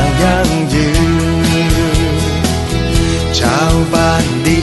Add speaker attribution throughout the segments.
Speaker 1: ง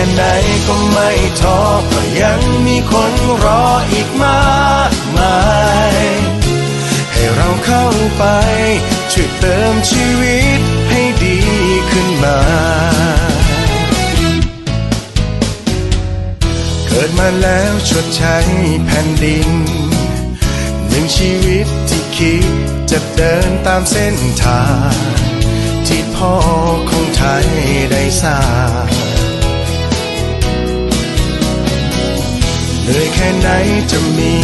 Speaker 1: ค่ไหนก็ไม่ท้อเพราะยังมีคนรออีกมากมาย ให้เราเข้าไป ช่วยเติมชีวิตให้ดีขึ้นมา เกิดมาแล้วชดใช้แผ่นดิน หนึ่งชีวิตที่คิดจะเดินตามเส้นทางที่พ่อของไทยได้สร้าง จะมี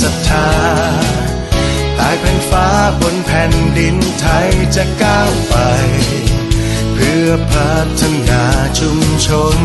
Speaker 1: ศรัทธาตายแผ่นฟ้าบนแผ่นดินไทยจะก้าวไป เพื่อพัฒนาชุมชน